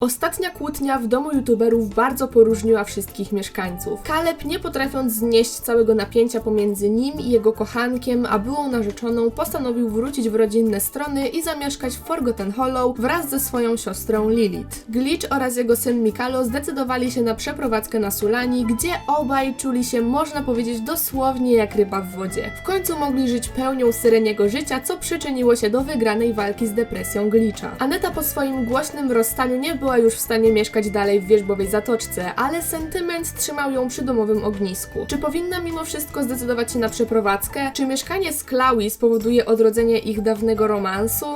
Ostatnia kłótnia w domu youtuberów bardzo poróżniła wszystkich mieszkańców. Kaleb, nie potrafiąc znieść całego napięcia pomiędzy nim i jego kochankiem, a byłą narzeczoną, postanowił wrócić w rodzinne strony i zamieszkać w Forgotten Hollow wraz ze swoją siostrą Lilith. Glitch oraz jego syn Mikalo zdecydowali się na przeprowadzkę na Sulani, gdzie obaj czuli się, można powiedzieć, dosłownie jak ryba w wodzie. W końcu mogli żyć pełnią syreniego życia, co przyczyniło się do wygranej walki z depresją Glitcha. Aneta po swoim głośnym rozstaniu nie była już w stanie mieszkać dalej w wierzbowej zatoczce, ale sentyment trzymał ją przy domowym ognisku. Czy powinna mimo wszystko zdecydować się na przeprowadzkę? Czy mieszkanie z Chloe spowoduje odrodzenie ich dawnego romansu?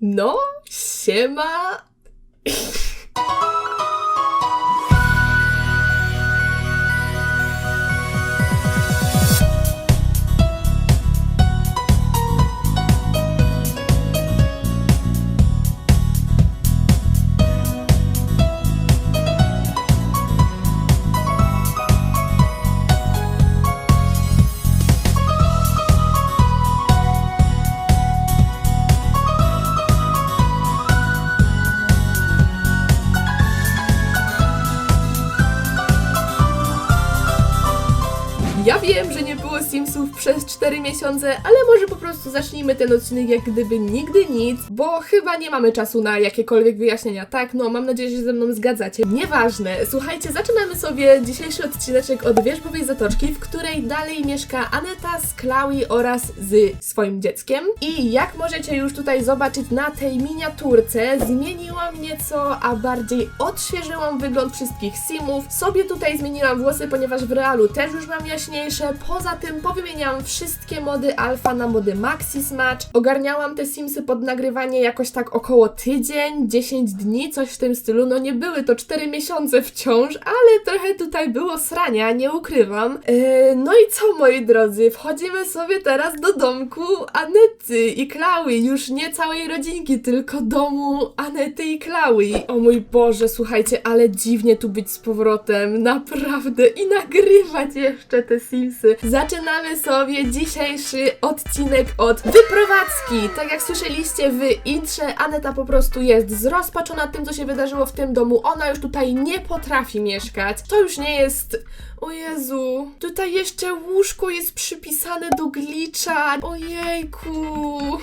No, siema. 4 miesiące, ale może po prostu zacznijmy ten odcinek jak gdyby nigdy nic, bo chyba nie mamy czasu na jakiekolwiek wyjaśnienia, tak? No, mam nadzieję, że się ze mną zgadzacie. Nieważne, słuchajcie, zaczynamy sobie dzisiejszy odcineczek od wierzbowej zatoczki, w której dalej mieszka Aneta z Chloe oraz z swoim dzieckiem. I jak możecie już tutaj zobaczyć na tej miniaturce, zmieniłam nieco, a bardziej odświeżyłam wygląd wszystkich simów. Sobie tutaj zmieniłam włosy, ponieważ w realu też już mam jaśniejsze. Poza tym powymieniałam wszystkie mody alfa na mody maxi smacz. Ogarniałam te simsy pod nagrywanie jakoś tak około tydzień, 10 dni, coś w tym stylu. No nie były to 4 miesiące wciąż, ale trochę tutaj było srania, nie ukrywam. Yy, no i co moi drodzy, wchodzimy sobie teraz do domku Anety i Chloe. Już nie całej rodzinki, tylko domu Anety i Chloe. O mój Boże, słuchajcie, ale dziwnie tu być z powrotem, naprawdę. I nagrywać jeszcze te Simsy. Zaczynamy sobie dzisiejszy odcinek od wyprowadzki. Tak jak słyszeliście w intrze, Aneta po prostu jest zrozpaczona tym, co się wydarzyło w tym domu. Ona już tutaj nie potrafi mieszkać. To już nie jest... O Jezu, tutaj jeszcze łóżko jest przypisane do glicza. Ojejku,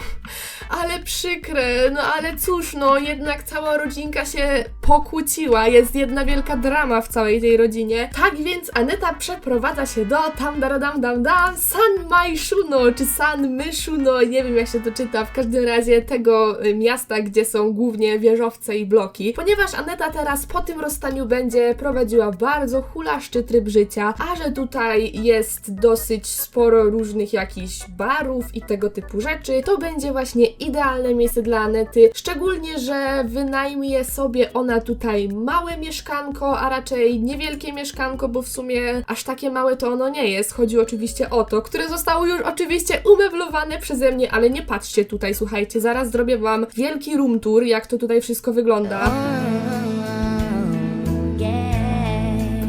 ale przykre. No ale cóż, no jednak cała rodzinka się pokłóciła. Jest jedna wielka drama w całej tej rodzinie. Tak więc Aneta przeprowadza się do tam dam dam dam dam San Maishuno, czy San Myshuno, nie wiem jak się to czyta, w każdym razie tego y, miasta, gdzie są głównie wieżowce i bloki. Ponieważ Aneta teraz po tym rozstaniu będzie prowadziła bardzo hulaszczy tryb życia, a że tutaj jest dosyć sporo różnych jakichś barów i tego typu rzeczy, to będzie właśnie idealne miejsce dla Anety, szczególnie, że wynajmie sobie ona tutaj małe mieszkanko, a raczej niewielkie mieszkanko, bo w sumie aż takie małe to ono nie jest. Chodzi oczywiście o to, które zostało już oczywiście umeblowane przeze mnie, ale nie patrzcie tutaj, słuchajcie, zaraz zrobię wam wielki room tour, jak to tutaj wszystko wygląda.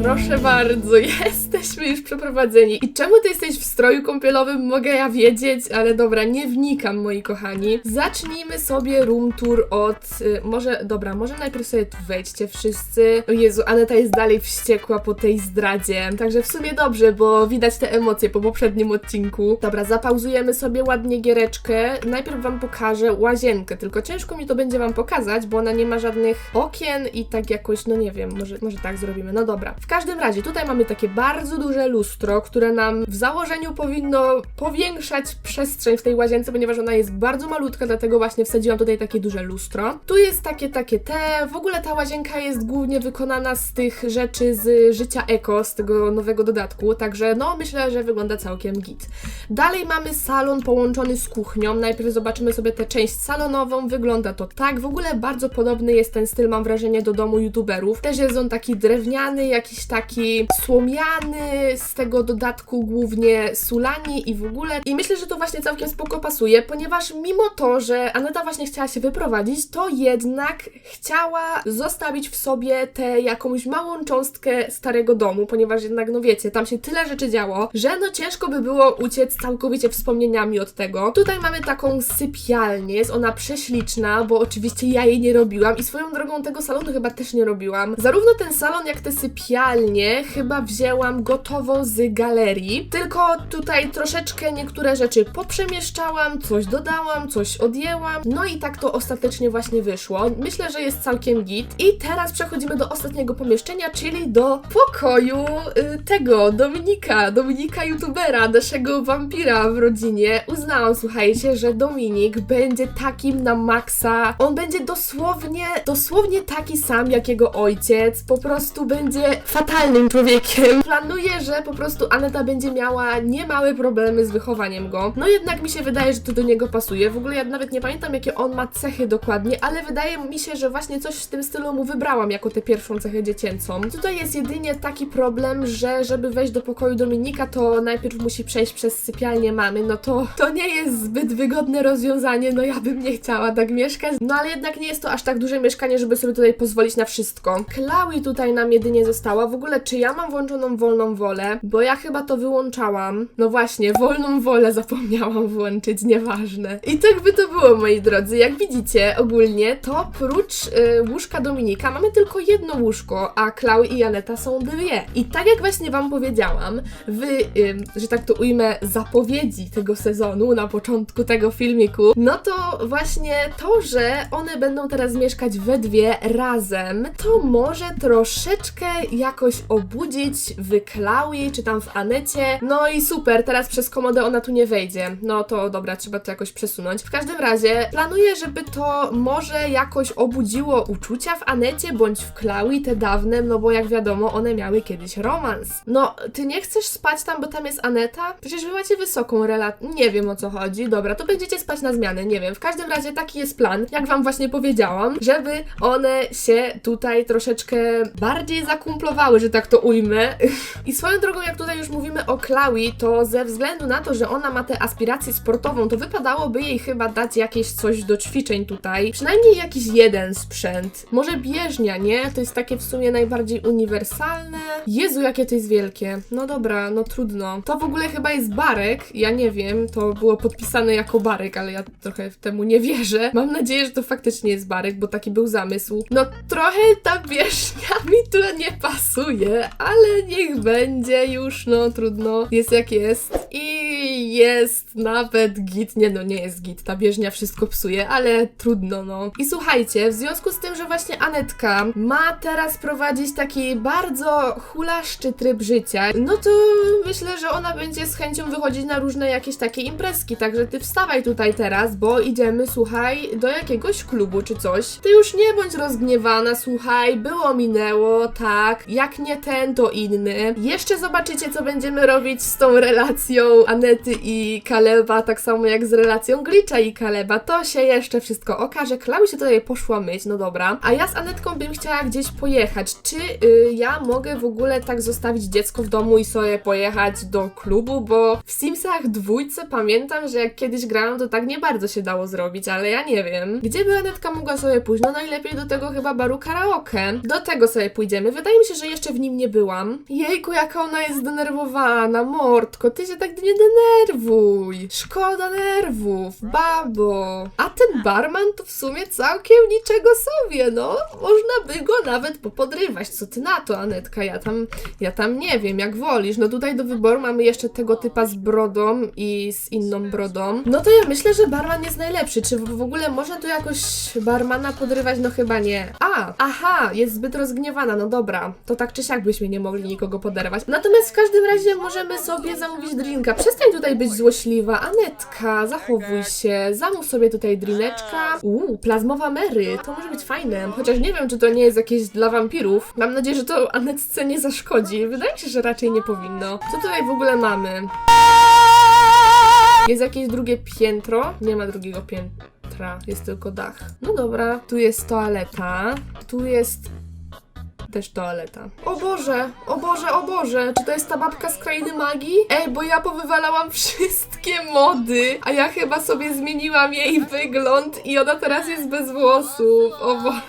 Proszę bardzo, jesteśmy już przeprowadzeni. I czemu ty jesteś w stroju kąpielowym, mogę ja wiedzieć, ale dobra, nie wnikam, moi kochani. Zacznijmy sobie room tour od... Y, może, dobra, może najpierw sobie tu wejdźcie wszyscy. O Jezu, Aneta jest dalej wściekła po tej zdradzie. Także w sumie dobrze, bo widać te emocje po poprzednim odcinku. Dobra, zapauzujemy sobie ładnie giereczkę. Najpierw wam pokażę łazienkę, tylko ciężko mi to będzie wam pokazać, bo ona nie ma żadnych okien i tak jakoś, no nie wiem, może, może tak zrobimy. No dobra. W każdym razie, tutaj mamy takie bardzo duże lustro, które nam w założeniu powinno powiększać przestrzeń w tej łazience, ponieważ ona jest bardzo malutka, dlatego właśnie wsadziłam tutaj takie duże lustro. Tu jest takie, takie te. W ogóle ta łazienka jest głównie wykonana z tych rzeczy z życia eko, z tego nowego dodatku, także no myślę, że wygląda całkiem git. Dalej mamy salon połączony z kuchnią. Najpierw zobaczymy sobie tę część salonową. Wygląda to tak. W ogóle bardzo podobny jest ten styl, mam wrażenie, do domu youtuberów. Też jest on taki drewniany, jakiś taki słomiany, z tego dodatku głównie Sulani i w ogóle. I myślę, że to właśnie całkiem spoko pasuje, ponieważ mimo to, że Aneta właśnie chciała się wyprowadzić, to jednak chciała zostawić w sobie tę jakąś małą cząstkę starego domu, ponieważ jednak, no wiecie, tam się tyle rzeczy działo, że no ciężko by było uciec całkowicie wspomnieniami od tego. Tutaj mamy taką sypialnię, jest ona prześliczna, bo oczywiście ja jej nie robiłam i swoją drogą tego salonu chyba też nie robiłam. Zarówno ten salon, jak te sypialnie chyba wzięłam gotowo z galerii, tylko tutaj troszeczkę niektóre rzeczy poprzemieszczałam, coś dodałam, coś odjęłam, no i tak to ostatecznie właśnie wyszło. Myślę, że jest całkiem git. I teraz przechodzimy do ostatniego pomieszczenia, czyli do pokoju y, tego Dominika, Dominika youtubera, naszego wampira w rodzinie. Uznałam, słuchajcie, że Dominik będzie takim na maksa. On będzie dosłownie, dosłownie taki sam jak jego ojciec. Po prostu będzie fatalnym człowiekiem. Planuję, że po prostu Aneta będzie miała niemałe problemy z wychowaniem go. No jednak mi się wydaje, że to do niego pasuje. W ogóle ja nawet nie pamiętam, jakie on ma cechy dokładnie, ale wydaje mi się, że właśnie coś w tym stylu mu wybrałam jako tę pierwszą cechę dziecięcą. Tutaj jest jedynie taki problem, że żeby wejść do pokoju Dominika, to najpierw musi przejść przez sypialnię mamy. No to to nie jest zbyt wygodne rozwiązanie, no ja bym nie chciała tak mieszkać. No ale jednak nie jest to aż tak duże mieszkanie, żeby sobie tutaj pozwolić na wszystko. Chloe tutaj nam jedynie została. W ogóle, czy ja mam włączoną wolną wolę? Bo ja chyba to wyłączałam. No właśnie, wolną wolę zapomniałam włączyć, nieważne. I tak by to było, moi drodzy. Jak widzicie, ogólnie, to prócz y, łóżka Dominika mamy tylko jedno łóżko, a Chloe i Janeta są dwie. I tak jak właśnie wam powiedziałam, w, ym, że tak to ujmę, zapowiedzi tego sezonu, na początku tego filmiku, no to właśnie to, że one będą teraz mieszkać we dwie razem, to może troszeczkę jakoś obudzić w Chloe, czy tam w Anecie. No i super, teraz przez komodę ona tu nie wejdzie. No to dobra, trzeba to jakoś przesunąć. W każdym razie planuję, żeby to może jakoś obudziło uczucia w Anecie bądź w Chloe te dawne, no bo jak wiadomo, one miały kiedyś romans. No, ty nie chcesz spać tam, bo tam jest Aneta? Przecież wy macie wysoką relację. Nie wiem o co chodzi. Dobra, to będziecie spać na zmianę, nie wiem. W każdym razie taki jest plan, jak wam właśnie powiedziałam, żeby one się tutaj troszeczkę bardziej zakumplowały, że tak to ujmę. I swoją drogą, jak tutaj już mówimy o Chloe, to ze względu na to, że ona ma tę aspirację sportową, to wypadałoby jej chyba dać jakieś coś do ćwiczeń tutaj. Przynajmniej jakiś jeden sprzęt. Może bieżnia, nie? To jest takie w sumie najbardziej uniwersalne. Jezu, jakie to jest wielkie. No dobra, no trudno. To w ogóle chyba jest barek. Ja nie wiem, to było podpisane jako barek, ale ja trochę temu nie wierzę. Mam nadzieję, że to faktycznie jest barek, bo taki był zamysł. No trochę ta bieżnia mi tu nie pasuje, ale niech będzie już, no trudno. Jest jak jest. I jest nawet git. Nie no, nie jest git. Ta bieżnia wszystko psuje, ale trudno, no. I słuchajcie, w związku z tym, że właśnie Anetka ma teraz prowadzić taki bardzo hulaszczy tryb życia, no to myślę, że ona będzie z chęcią wychodzić na różne jakieś takie imprezki, także ty wstawaj tutaj teraz, bo idziemy, słuchaj, do jakiegoś klubu czy coś. Ty już nie bądź rozgniewana, słuchaj, było minęło, tak, jak nie ten, to inny. Jeszcze zobaczycie, co będziemy robić z tą relacją Anety i Kaleba, tak samo jak z relacją Glitcha i Kaleba. To się jeszcze wszystko okaże. Klaus się tutaj poszła myć, no dobra. A ja z Anetką bym chciała gdzieś pojechać. Czy y, ja mogę w ogóle tak zostawić dziecko w domu i sobie pojechać do klubu? Bo w Simsach dwójce pamiętam, że jak kiedyś grałam, to tak nie bardzo się dało zrobić, ale ja nie wiem. Gdzie by Anetka mogła sobie pójść? No najlepiej do tego chyba baru karaoke. Do tego sobie pójdziemy. Wydaje mi się, że jeszcze w nim nie byłam. Jejku, jaka ona jest zdenerwowana. Mordko, ty się tak nie denerwuj. Szkoda nerwów, babo. A ten barman to w sumie całkiem niczego sobie, no. Można by go nawet popodrywać. Co ty na to, Anetka? Ja tam, ja tam nie wiem, jak wolisz. No tutaj do wyboru mamy jeszcze tego typa z brodą i z inną brodą. No to ja myślę, że barman jest najlepszy. Czy w ogóle można tu jakoś barmana podrywać? No chyba nie. A, aha, jest zbyt rozgniewana. No dobra, to tak czy siak byśmy nie mogli nikogo poderwać. Natomiast w każdym razie możemy sobie zamówić drinka. Przestań tutaj być złośliwa. Anetka, zachowuj się. Zamów sobie tutaj drineczka. Uuu, plazmowa Mary. To może być fajne. Chociaż nie wiem, czy to nie jest jakieś dla wampirów. Mam nadzieję, że to Anetce nie zaszkodzi. Wydaje mi się, że raczej nie powinno. Co tutaj w ogóle mamy? Jest jakieś drugie piętro? Nie ma drugiego piętra, jest tylko dach. No dobra, tu jest toaleta, tu jest też toaleta. O Boże, o Boże, o Boże, czy to jest ta babka z krainy magii? Ej, bo ja powywalałam wszystkie mody, a ja chyba sobie zmieniłam jej wygląd i ona teraz jest bez włosów. O Boże.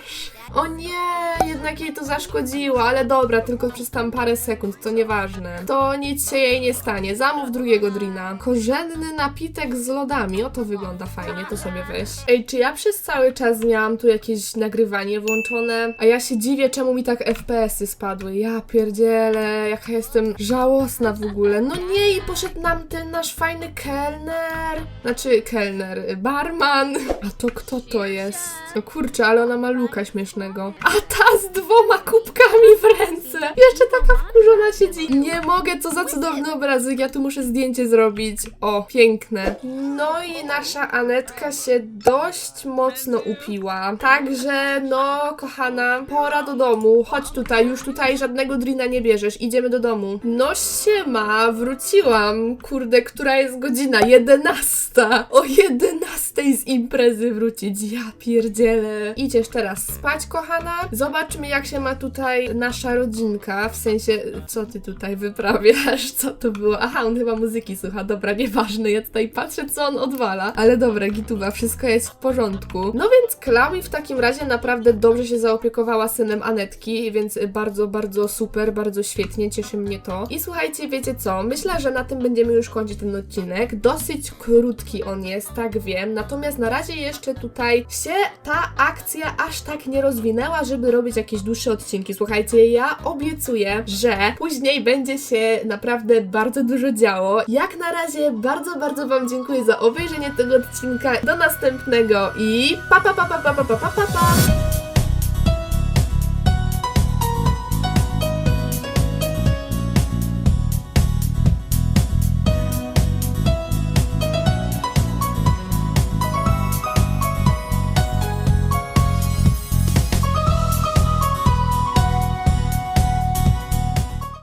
O nie, jednak jej to zaszkodziło, ale dobra, tylko przez tam parę sekund, to nieważne. To nic się jej nie stanie. Zamów drugiego drina. Korzenny napitek z lodami, o to wygląda fajnie, to sobie weź. Ej, czy ja przez cały czas miałam tu jakieś nagrywanie włączone? A ja się dziwię, czemu mi tak FPS-y spadły. Ja pierdzielę, jaka jestem żałosna w ogóle. No nie, i poszedł nam ten nasz fajny kelner. Znaczy, kelner, barman. A to kto to jest? No kurczę, ale ona ma luka śmiesznego. A ta z dwoma kubkami w ręce. Jeszcze taka wkurzona siedzi. Nie mogę, co za cudowny obrazek. Ja tu muszę zdjęcie zrobić. O, piękne. No i nasza Anetka się dość mocno upiła. Także, no, kochana, pora do domu. Chodź tutaj, już tutaj żadnego drina nie bierzesz. Idziemy do domu. No siema, wróciłam. Kurde, która jest godzina? 11. O 11 z imprezy wrócić. Ja pierdzielę. Idziesz teraz spać, kochana. Zobaczmy, jak się ma tutaj nasza rodzinka. W sensie, co ty tutaj wyprawiasz? Co to było? Aha, on chyba muzyki słucha. Dobra, nieważne. Ja tutaj patrzę, co on odwala. Ale dobra, gituba, wszystko jest w porządku. No więc Klawi w takim razie naprawdę dobrze się zaopiekowała synem Anetki, więc bardzo, bardzo super, bardzo świetnie. Cieszy mnie to. I słuchajcie, wiecie co? Myślę, że na tym będziemy już kończyć ten odcinek. Dosyć krótki on jest, tak wiem. Natomiast na razie jeszcze tutaj się ta akcja aż tak nie rozwinęła, żeby robić jakieś dłuższe odcinki. Słuchajcie, ja obiecuję, że później będzie się naprawdę bardzo dużo działo. Jak na razie bardzo, bardzo Wam dziękuję za obejrzenie tego odcinka. Do następnego i pa pa pa pa pa pa pa pa pa! pa.